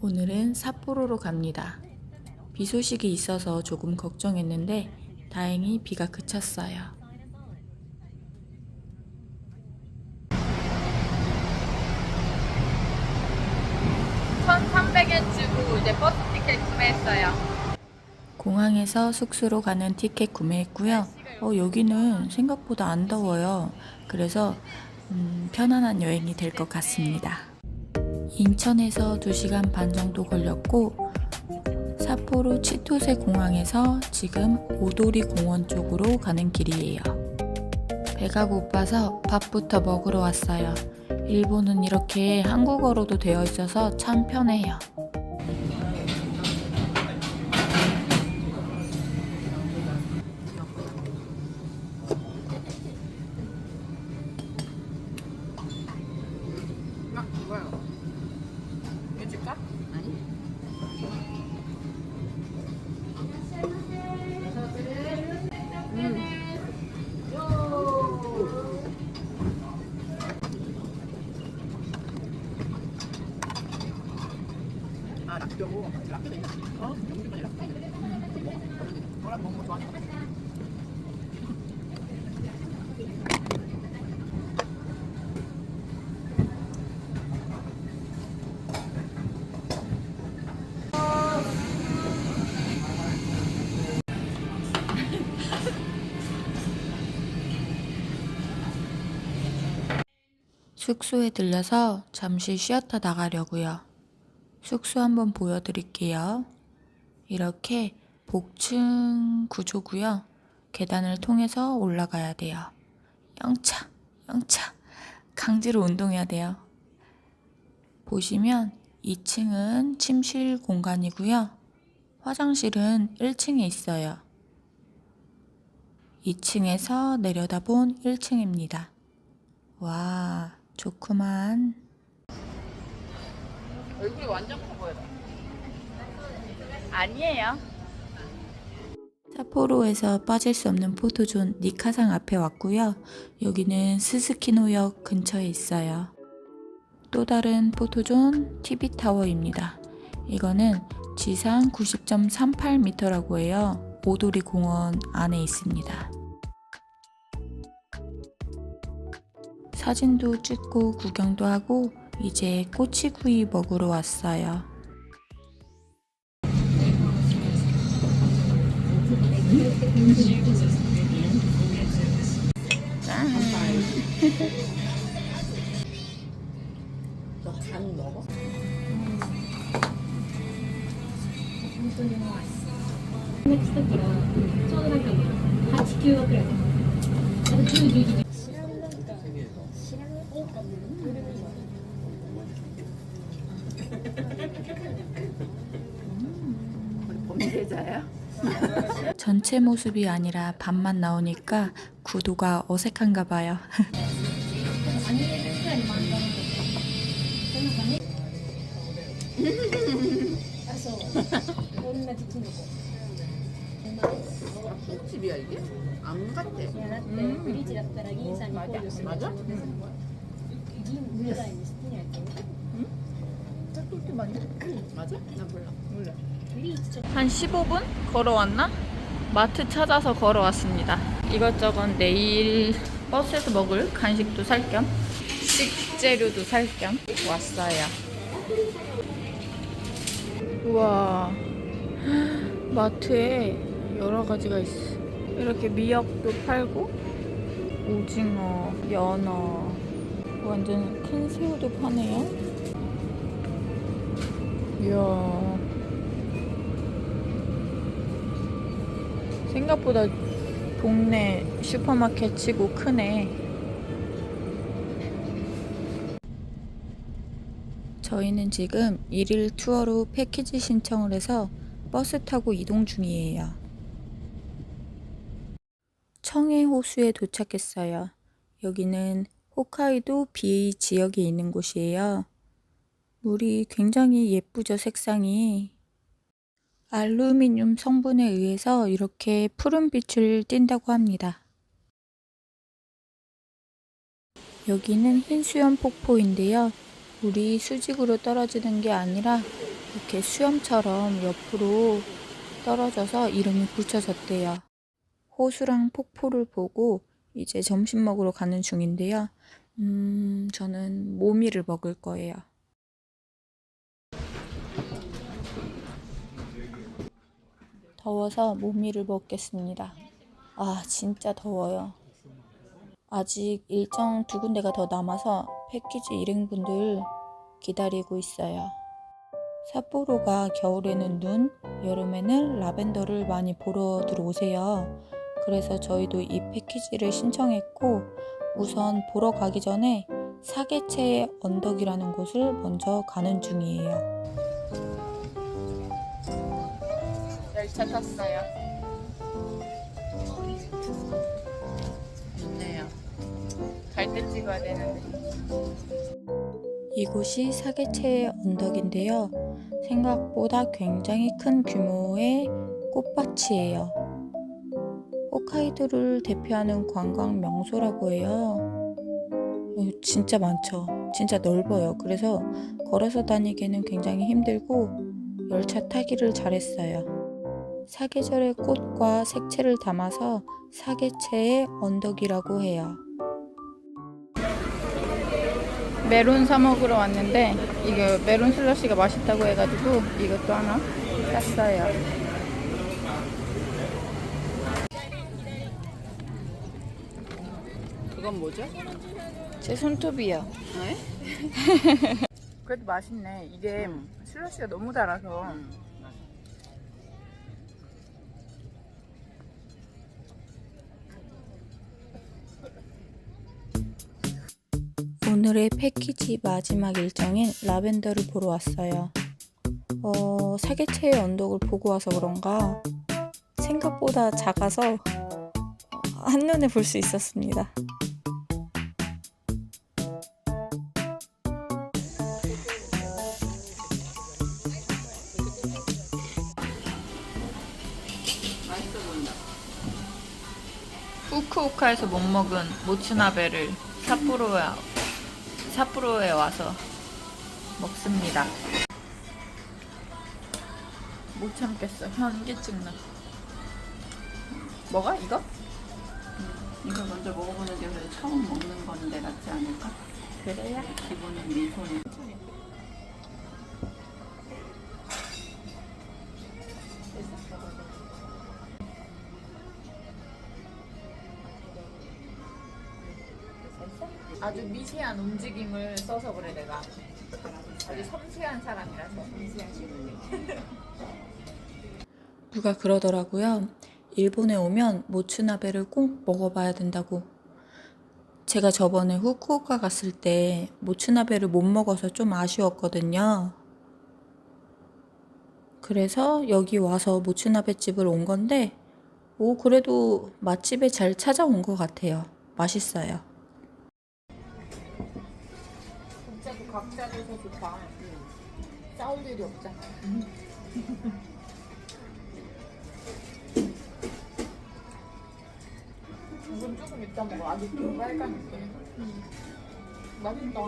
오늘은 삿포로로 갑니다. 비 소식이 있어서 조금 걱정했는데 다행히 비가 그쳤어요. 1,300엔 주고 이제 버스 티켓 구매했어요. 공항에서 숙소로 가는 티켓 구매했고요. 어, 여기는 생각보다 안 더워요. 그래서 음, 편안한 여행이 될 것 같습니다. 인천에서 2시간 반 정도 걸렸고 삿포로 치토세 공항에서 지금 오도리 공원 쪽으로 가는 길이에요. 배가 고파서 밥부터 먹으러 왔어요. 일본은 이렇게 한국어로도 되어 있어서 참 편해요. 아, 뭐야? 이거 줄까? 아니. 아, 락교고. 락교도 있나? 어? 영주까지 락교. 숙소에 들려서 잠시 쉬었다 나가려고요. 숙소 한번 보여드릴게요. 이렇게 복층 구조고요. 계단을 통해서 올라가야 돼요. 영차, 영차. 강제로 운동해야 돼요. 보시면 2층은 침실 공간이고요. 화장실은 1층에 있어요. 2층에서 내려다본 1층입니다. 와, 좋구만. 얼굴이 완전 커 보여요. 아니에요. 삿포로에서 빠질 수 없는 포토존 니카상 앞에 왔고요. 여기는 스스키노역 근처에 있어요. 또 다른 포토존 TV타워입니다. 이거는 지상 90.38m라고 해요. 오도리 공원 안에 있습니다. 사진도 찍고 구경도 하고 이제 꼬치구이 먹으러 왔어요. 짠. 너간 먹어? 범죄자야? 전체 모습이 아니라 반만 나오니까 구도가 어색한가 봐요. 맞아? 나 몰라. 몰라. 한 15분 걸어왔나? 마트 찾아서 걸어왔습니다. 이것저것 내일 버스에서 먹을 간식도 살 겸 식재료도 살 겸 왔어요. 우와 마트에 여러 가지가 있어. 이렇게 미역도 팔고 오징어, 연어 완전 큰 새우도 파네요. 이야 생각보다 동네 슈퍼마켓 치고 크네. 저희는 지금 일일 투어로 패키지 신청을 해서 버스 타고 이동 중이에요. 청해 호수에 도착했어요. 여기는 홋카이도 비 지역에 있는 곳이에요. 물이 굉장히 예쁘죠, 색상이. 알루미늄 성분에 의해서 이렇게 푸른 빛을 띈다고 합니다. 여기는 흰수염 폭포인데요. 물이 수직으로 떨어지는 게 아니라 이렇게 수염처럼 옆으로 떨어져서 이름이 붙여졌대요. 호수랑 폭포를 보고 이제 점심 먹으러 가는 중인데요. 음, 저는 모미를 먹을 거예요. 더워서 모미를 먹겠습니다. 아, 진짜 더워요. 아직 일정 두 군데가 더 남아서 패키지 일행분들 기다리고 있어요. 삿포로가 겨울에는 눈, 여름에는 라벤더를 많이 보러 들어오세요. 그래서 저희도 이 패키지를 신청했고 우선 보러 가기 전에 사계체의 언덕이라는 곳을 먼저 가는 중이에요. 열차 탔어요. 좋네요. 갈 때 찍어야 되는데. 이곳이 사계체의 언덕인데요. 생각보다 굉장히 큰 규모의 꽃밭이에요. 홋카이도를 대표하는 관광 명소라고 해요. 어, 진짜 많죠. 진짜 넓어요. 그래서 걸어서 다니기에는 굉장히 힘들고 열차 타기를 잘했어요. 사계절의 꽃과 색채를 담아서 사계체의 언덕이라고 해요. 메론 사 먹으러 왔는데 이거 메론 슬러시가 맛있다고 해가지고 이것도 하나 샀어요. 그건 뭐죠? 제 손톱이요. 그래도 맛있네. 이게 슬러시가 너무 달아서. 오늘의 패키지 마지막 일정인 라벤더를 보러 왔어요. 어, 사계체의 언덕을 보고 와서 그런가 생각보다 작아서 어, 한눈에 볼 수 있었습니다. 후쿠오카에서 못 먹은 모츠나베를 삿포로에, 삿포로에 와서 먹습니다. 못 참겠어. 현기증 나. 뭐가 이거? 이거 먼저 먹어보는 게 그래도 처음 먹는 건데 낫지 않을까? 그래야 기본은 미소는. 미세한 움직임을 써서 그래 내가 아주 섬세한 사람이라서 누가 그러더라고요. 일본에 오면 모츠나베를 꼭 먹어봐야 된다고. 제가 저번에 후쿠오카 갔을 때 모츠나베를 못 먹어서 좀 아쉬웠거든요. 그래서 여기 와서 모츠나베 집을 온 건데, 오, 그래도 맛집에 잘 찾아온 것 같아요. 맛있어요. 각자 돼서 좋다. 싸울 일이 없잖아. 이건 조금 이따 먹어 아직 좀 빨갛게 맛있다